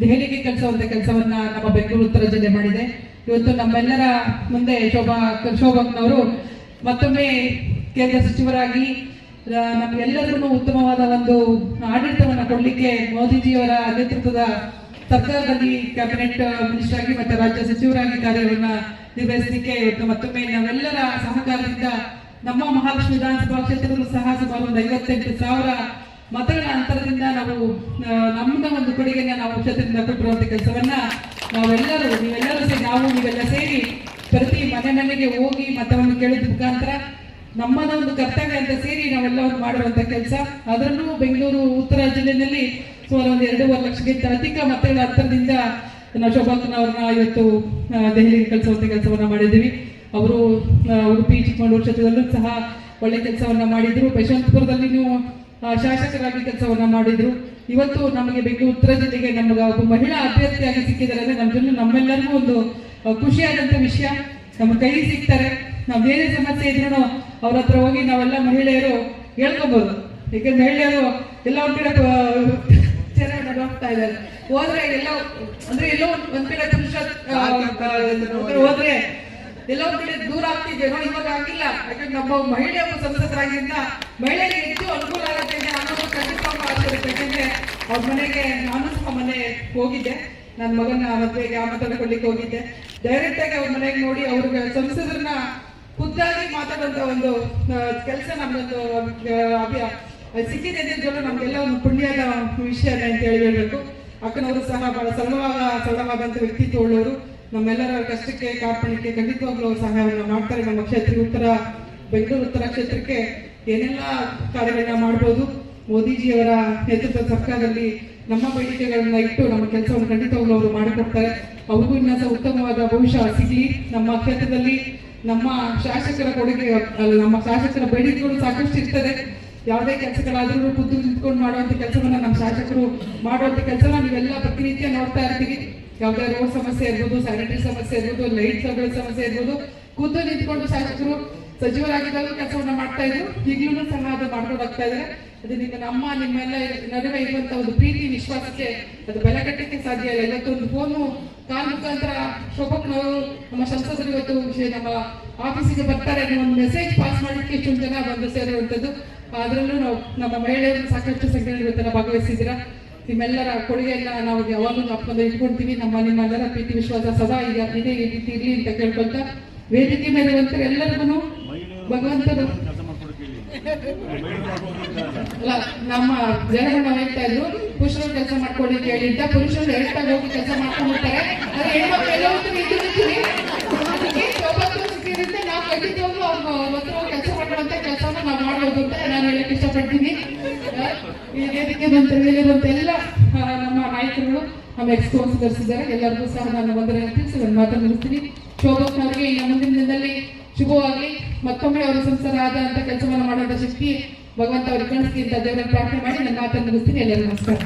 ದೆಹಲಿಗೆ ಕಳಿಸುವಂತ ಕೆಲಸವನ್ನ ನಮ್ಮ ಬೆಂಗಳೂರು ಉತ್ತರ ಜಿಲ್ಲೆ ಮಾಡಿದೆ. ಇವತ್ತು ನಮ್ಮೆಲ್ಲರ ಮುಂದೆ ಶೋಭಾ, ಶೋಭಕ್ನವರು ಮತ್ತೊಮ್ಮೆ ಕೇಂದ್ರ ಸಚಿವರಾಗಿ ನಮ್ಗೆಲ್ಲರಿಗೂ ಉತ್ತಮವಾದ ಒಂದು ಆಡಳಿತವನ್ನ ಕೊಡ್ಲಿಕ್ಕೆ ಮೋದಿಜಿಯವರ ನೇತೃತ್ವದ ಸರ್ಕಾರದಲ್ಲಿ ಕ್ಯಾಬಿನೆಟ್ ಮಿನಿಸ್ಟರ್ ಆಗಿ ಮತ್ತೆ ರಾಜ್ಯ ಸಚಿವರಾಗಿ ಕಾರ್ಯವನ್ನ ನಿರ್ವಹಿಸಲಿಕ್ಕೆ ಇವತ್ತು ಮತ್ತೊಮ್ಮೆ ನಾವೆಲ್ಲರ ಸಹಕಾರದಿಂದ ನಮ್ಮ ಮಹಾಲಕ್ಷ್ಮಿ ವಿಧಾನಸಭಾ ಕ್ಷೇತ್ರದಲ್ಲೂ ಸಹ ಸುಮಾರು ಒಂದು ಐವತ್ತೆಂಟು ಸಾವಿರ ಮತಗಳ ಅಂತರದಿಂದ ನಾವು ನಮ್ಮದ ಒಂದು ಕೊಡುಗೆನ ನಾವು ಕ್ಷೇತ್ರದಿಂದ ಕೊಟ್ಟಿರುವಂತ ಕೆಲಸವನ್ನ ನಾವೆಲ್ಲರೂ ನೀವೆಲ್ಲರೂ ಸೇರಿ ನಾವು ನೀವೆಲ್ಲ ಸೇರಿ ಪ್ರತಿ ಮನೆ ಮನೆಗೆ ಹೋಗಿ ಮತವನ್ನು ಕೇಳಿದ ಮುಖಾಂತರ ನಮ್ಮದ ಒಂದು ಕರ್ತವ್ಯ ಅಂತ ಸೇರಿ ನಾವೆಲ್ಲ ಒಂದು ಮಾಡಿರುವಂತ ಕೆಲಸ. ಅದರಲ್ಲೂ ಬೆಂಗಳೂರು ಉತ್ತರ ಜಿಲ್ಲೆಯಲ್ಲಿ ಸುಮಾರು ಒಂದು ಎರಡೂವರೆ ಲಕ್ಷಕ್ಕಿಂತ ಅಧಿಕ ಮತಗಳ ಅಂತರದಿಂದ ನಾವು ಶೋಭಾಕನವ್ರನ್ನ ಇವತ್ತು ದೆಹಲಿಗೆ ಕಳಿಸುವಂತ ಕೆಲಸವನ್ನ ಮಾಡಿದ್ದೀವಿ. ಅವರು ಉಡುಪಿ ಚಿಕ್ಕಮಗಳೂರು ಕ್ಷೇತ್ರದಲ್ಲೂ ಸಹ ಒಳ್ಳೆ ಕೆಲಸವನ್ನ ಮಾಡಿದ್ರು. ಯಶವಂತಪುರದಲ್ಲಿ ಆ, ಶಾಸಕರಾಗಿ ಕೆಲಸವನ್ನ ಮಾಡಿದ್ರು. ಇವತ್ತು ನಮಗೆ ಬೆಂಗಳೂರು ಉತ್ತರ ಜಿಲ್ಲೆಗೆ ನಮ್ಗೆ ಒಬ್ಬ ಮಹಿಳಾ ಅಭ್ಯರ್ಥಿಯಾಗಿ ಸಿಕ್ಕಿದ್ದಾರೆ ಅಂದ್ರೆ ನಮ್ಮ ಜನ ನಮ್ಮೆಲ್ಲರಿಗೂ ಒಂದು ಖುಷಿಯಾದಂತ ವಿಷಯ. ನಮ್ಮ ಕೈ ಸಿಗ್ತಾರೆ. ನಾವು ಬೇರೆ ಸಮಸ್ಯೆ ಇದ್ರು ಅವ್ರ ಹತ್ರ ಹೋಗಿ ನಾವೆಲ್ಲ ಮಹಿಳೆಯರು ಹೇಳ್ಕೊಬಹುದು ಯಾಕಂದ್ರೆ ಮಹಿಳೆಯರು ಎಲ್ಲ ಒಂದ್ ಕಡೆ ಚೆನ್ನಾಗಿ ಹೋಗ್ತಾ ಇದ್ದಾರೆ. ಹೋದ್ರೆ ಎಲ್ಲ ಅಂದ್ರೆ ಎಲ್ಲೋ ಒಂದ್ ಕಡೆ ಪುರುಷ ಹೋದ್ರೆ ಎಲ್ಲ ಕಡೆ ದೂರ ಆಗ್ತಿದ್ದೇನೋ ಇವಾಗ ಆಗಿಲ್ಲ. ಯಾಕಂದ್ರೆ ನಮ್ಮ ಮಹಿಳೆ ಒಬ್ಬ ಸಂಸದರಾಗಿಂದ ಮಹಿಳೆಗೆ ಹೆಚ್ಚು ಅನುಕೂಲ ಆಗುತ್ತೆ ಆಸೆ ಇರುತ್ತೆ ಯಾಕಂದ್ರೆ ಅವ್ರ ಮನೆಗೆ ನಾನು ಸಹ ಮನೆ ಹೋಗಿದ್ದೆ. ನನ್ನ ಮಗನ ಮದುವೆಗೆ ಆಮಂತ್ರಣ ಕೊಡ್ಲಿಕ್ಕೆ ಹೋಗಿದ್ದೆ. ಡೈರೆಕ್ಟ್ ಆಗಿ ಅವ್ರ ಮನೆಗೆ ನೋಡಿ ಅವ್ರಿಗೆ ಸಂಸದರನ್ನ ಖುದ್ದಾಗಿ ಮಾತಾಡುವಂತ ಒಂದು ಕೆಲಸ ನಮ್ದೊಂದು ಆ, ಸಿಕ್ಕಿದೆ ಅಂತ ನಮ್ಗೆಲ್ಲ ಒಂದು ಪುಣ್ಯದ ವಿಷಯ ಅಂತ ಹೇಳಿ ಹೇಳ್ಬೇಕು. ಅಕ್ಕನವರು ಸಹ ಬಹಳ ಸರಳವಾದ ಸರಳವಾದಂತ ವ್ಯಕ್ತಿತ್ವ ಉಳ್ಳವರು. ನಮ್ಮೆಲ್ಲರ ಕಷ್ಟಕ್ಕೆ ಕಾರ್ಪಣ್ಯಕ್ಕೆ ಖಂಡಿತವಾಗ್ಲೂ ಅವ್ರು ಸಹಾಯವನ್ನು ಮಾಡ್ತಾರೆ. ನಮ್ಮ ಕ್ಷೇತ್ರ ಉತ್ತರ, ಬೆಂಗಳೂರು ಉತ್ತರ ಕ್ಷೇತ್ರಕ್ಕೆ ಏನೆಲ್ಲ ಕಾರ್ಯಗಳನ್ನ ಮಾಡ್ಬೋದು. ಮೋದಿಜಿಯವರ ನೇತೃತ್ವದ ಸರ್ಕಾರದಲ್ಲಿ ನಮ್ಮ ಬೇಡಿಕೆಗಳನ್ನ ಇಟ್ಟು ನಮ್ಮ ಕೆಲಸವನ್ನು ಖಂಡಿತವಾಗ್ಲೂ ಅವರು ಮಾಡಿಕೊಡ್ತಾರೆ. ಅವ್ರಿಗೂ ಇನ್ನ ಉತ್ತಮವಾದ ಭವಿಷ್ಯ ಸಿಗಲಿ. ನಮ್ಮ ಕ್ಷೇತ್ರದಲ್ಲಿ ನಮ್ಮ ಶಾಸಕರ ಕೊಡುಗೆ ನಮ್ಮ ಶಾಸಕರ ಬೇಡಿಕೆಗಳು ಸಾಕಷ್ಟು ಇರ್ತದೆ. ಯಾವುದೇ ಕೆಲಸಗಳಾದ್ರೂ ಕುದ್ದು ನಿಂತ್ಕೊಂಡು ಮಾಡುವಂತ ಕೆಲಸವನ್ನ ನಮ್ಮ ಶಾಸಕರು ಮಾಡುವಂತ ಕೆಲಸನ ನೀವೆಲ್ಲ ಪ್ರತಿನಿತ್ಯ ನೋಡ್ತಾ ಇರ್ತೀವಿ ಯಾವುದೇ ರೋಡ್ ಸಮಸ್ಯೆ ಇರ್ಬೋದು ಸ್ಯಾನಿಟರಿ ಸಮಸ್ಯೆ ಇರ್ಬೋದು ಲೈಟ್ ಸಮಸ್ಯೆ ಇರ್ಬೋದು, ಕೂತು ನಿಂತ್ಕೊಂಡು ಶಾಸಕರು ಸಚಿವರಾಗಿದ್ದಾಗ ಕೆಲಸವನ್ನ ಮಾಡ್ತಾ ಇದ್ರು. ಈಗಲೂ ಸಹ ಅದು ಮಾಡ್ಕೊಂಡು ಹೋಗ್ತಾ ಇದ್ದಾರೆ. ಅದರಿಂದ ನಮ್ಮ ನಿಮ್ಮೆಲ್ಲ ನಡುವೆ ಇರುವಂತ ಒಂದು ಪ್ರೀತಿ, ವಿಶ್ವಾಸಕ್ಕೆ ಅದು ಬೆಲೆ ಕಟ್ಟಕ್ಕೆ ಸಾಧ್ಯ ಇಲ್ಲ. ಇವತ್ತೊಂದು ಫೋನು ಕಾಲ್ ಮುಖಾಂತರ ಶೋಭಕ್ನವರು ನಮ್ಮ ಸಂಸದರು ಇವತ್ತು ನಮ್ಮ ಆಫೀಸಿಗೆ ಬರ್ತಾರೆ ಅನ್ನೋ ಒಂದು ಮೆಸೇಜ್ ಪಾಸ್ ಮಾಡಲಿಕ್ಕೆ ಇಷ್ಟೊಂದು ಜನ ಬಂದು ಸೇರುವಂಥದ್ದು ಅದರಲ್ಲೂ ನಾವು ನಮ್ಮ ಮಹಿಳೆಯರು ಸಾಕಷ್ಟು ಸಂಖ್ಯೆಯಲ್ಲಿ ಇವತ್ತೆಲ್ಲ ಭಾಗವಹಿಸಿದ್ದೀರಾ? ನಿಮ್ಮೆಲ್ಲರ ಕೊಡುಗೆಯನ್ನ ನಾವು ಯಾವಾಗಲೂ ಅಪ್ಪಂದ ಇಟ್ಕೊಳ್ತೀವಿ. ನಮ್ಮ ನಿಮ್ಮೆಲ್ಲರ ಪ್ರೀತಿ, ವಿಶ್ವಾಸ ಸದಾ ಈಗ ಇದೇ ಈ ರೀತಿ ಇರಲಿ ಅಂತ ಕೇಳ್ಕೊಂತ ವೇದಿಕೆ ಮೇಲೆ ಬಂತರ ಎಲ್ಲರಿಗೂ ಭಗವಂತನ ಅಲ್ಲ, ನಮ್ಮ ಜನಗಳನ್ನ ಹೇಳ್ತಾ ಇದ್ರು, ಪುರುಷರು ಕೆಲಸ ಮಾಡ್ಕೊಳ್ಳಿ ಅಂತ ಪುರುಷರು ಆಗಿ ಹೋಗಿ ಕೆಲಸ ಮಾಡ್ಕೊಂಡಿರ್ತಾರೆ ಆದ್ರೆ ಹೆಣ್ಮಕ್ಳು ನಾವು ಖಂಡಿತವಾಗ್ಲೂ ಅವ್ರ ಹತ್ರ ಕೆಲಸ ಮಾಡುವಂತ ಕೆಲಸನ ನಾವು ಮಾಡ್ಬೋದು ಅಂತ ನಾನು ಹೇಳಕ್ ಆ, ಈ ವೇದಿಕೆ ಬಂತ ಹೇಳಿರುವಂತ ಎಲ್ಲ ನಮ್ಮ ನಾಯಕರುಗಳು ನಮ್ಮ ಎಕ್ಸ್ಪೋನ್ಸ್ ಕರೆಸಿದ್ದಾರೆ ಎಲ್ಲರಿಗೂ ಸಹ ನಾನು ವಂದನೆ ತಿಳಿಸಿ ನನ್ನ ಮಾತನ್ನು ನಿಲ್ಲಿಸ್ತೀನಿ ಶೋಭಕ್ನವರಿಗೆ ಇನ್ನು ಮುಂದಿನ ದಿನದಲ್ಲಿ ಶುಭವಾಗಲಿ. ಮತ್ತೊಮ್ಮೆ ಅವರು ಆದ ಅಂತ ಕೆಲಸವನ್ನು ಮಾಡುವಂತ ಶಕ್ತಿ ಭಗವಂತ ಅವರಿಗೆ ಕಳಿಸ್ಲಿ ಅಂತ ದೇವರನ್ನು ಪ್ರಾರ್ಥನೆ ಮಾಡಿ ನನ್ನ ಮಾತನ್ನು ನಿಲ್ಲಿಸ್ತೀನಿ ಎಲ್ಲರಿಗೂ ನಮಸ್ಕಾರ.